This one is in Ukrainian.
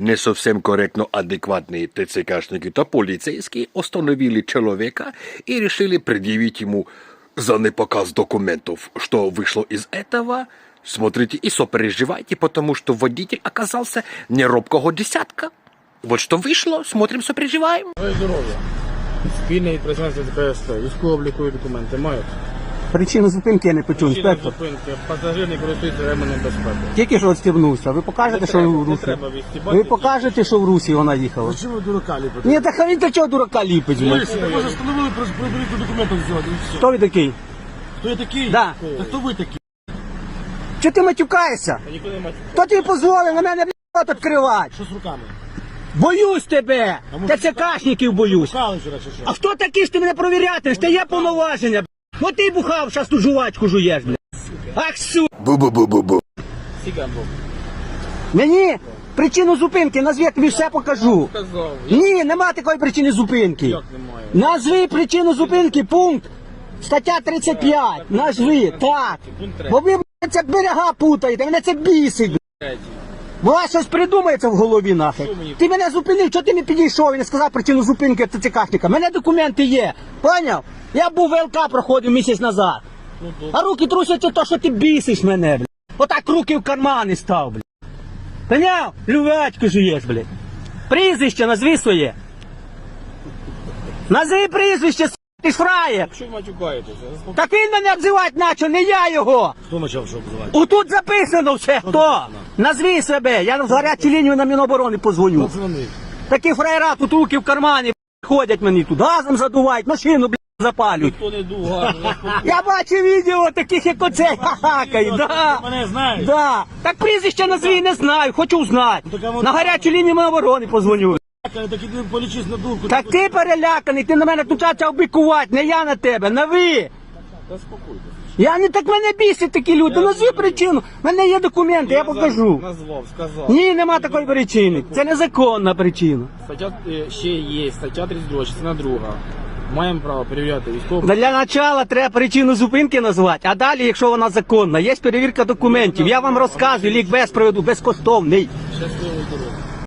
Не совсем корректно адекватные ТЦКшники та полицейские остановили человека и решили предъявить ему за непоказ документов. Что вышло из этого? Смотрите и сопереживайте, потому что водитель оказался не робкого десятка. Вот что вышло, смотрим, сопереживаем. Моє здоров'я. Спільне відпрацювання ТКСТ. Військово-облікові документи мають. Причину зупинки я не почув, Причина інспектор. зупинки. Пасажир не користується ременем безпеки. Тільки що відстібнувся. Ви покажете, Не що треба, ви в не Русі? треба відстібати. Ви покажете, що в Русі вона їхала? Чому ви дурака ліпите? Ні, так він до чого дурака ліпить? блядь? Ви може встановили перевірку документів взяти і все. Хто ви такий? Хто я такий? Да. Та хто ви такі? Чого ти матюкаєшся? Ніколи не. Хто тобі дозволив на мене блядь, рот відкривати? Що з руками? Боюсь тебе! А може, ТЦКшників боюсь. Шукали вчора чи що? А хто такий, що ти мене провіряти? Ж ти є повноваження, блядь. Ну ти бухав, зараз ту жувачку жуєш, блядь. Ах, су... Бу-бу-бу-бу-бу. Мені причину зупинки, назви, я тобі все покажу. Сказав. Ні, нема такої причини зупинки. Як немає? Назви причину зупинки, пункт. Стаття 35. Назви, так. Бо ви блядь, це берега путаєте, мене це бісить. блядь. Третій. Вас щось придумається в голові нахер. Мені? Ти мене зупинив, чого ти не підійшов і не сказав причину зупинки ТЦКшника? У мене документи є. Поняв? Я був ВЛК проходив місяць назад. Ну, добре. А руки трусяться то, що ти бісиш мене, блядь. Отак руки в кармани став, блядь. Поняв? Лювячку жуєш, блядь. Прізвище назви своє. Назви прізвище, с**, ти ж фраєр. Що ви матюкаєтеся? Заспокойтесь. Так він мене обзивати наче, не я його. Хто почав що обзивати? Отут записано все, хто. Назві себе, я в гарячу лінію на Міноборони позвоню. Такі фраєра тут руки в кармані б**, ходять мені тут, газом задувають, машину блядь, запалюють. Хто не дув. Я бачу відео таких, як оцей, хахакають, да. Мене знаєш? Да. Так прізвище назви не знаю, хочу знати. Ну, так, а вот- На гарячу лінію Міноборони позвоню. Так іди полічись на дурку. Так ти переляканий, ти на мене тут почав бикувати, не я на тебе, на ви. Я не так мене бісять такі люди. Я Назви причину. У мене є документи, я покажу. Назвав, сказав. Ні, нема такої причини. Це незаконна причина. Стаття е, ще є, стаття 32, частина друга. Маємо право перевіряти військову. Для начала треба причину зупинки назвати, а далі, якщо вона законна, є перевірка документів. Я вам розказую, лікбез проведу безкоштовний. Щасливої дороги.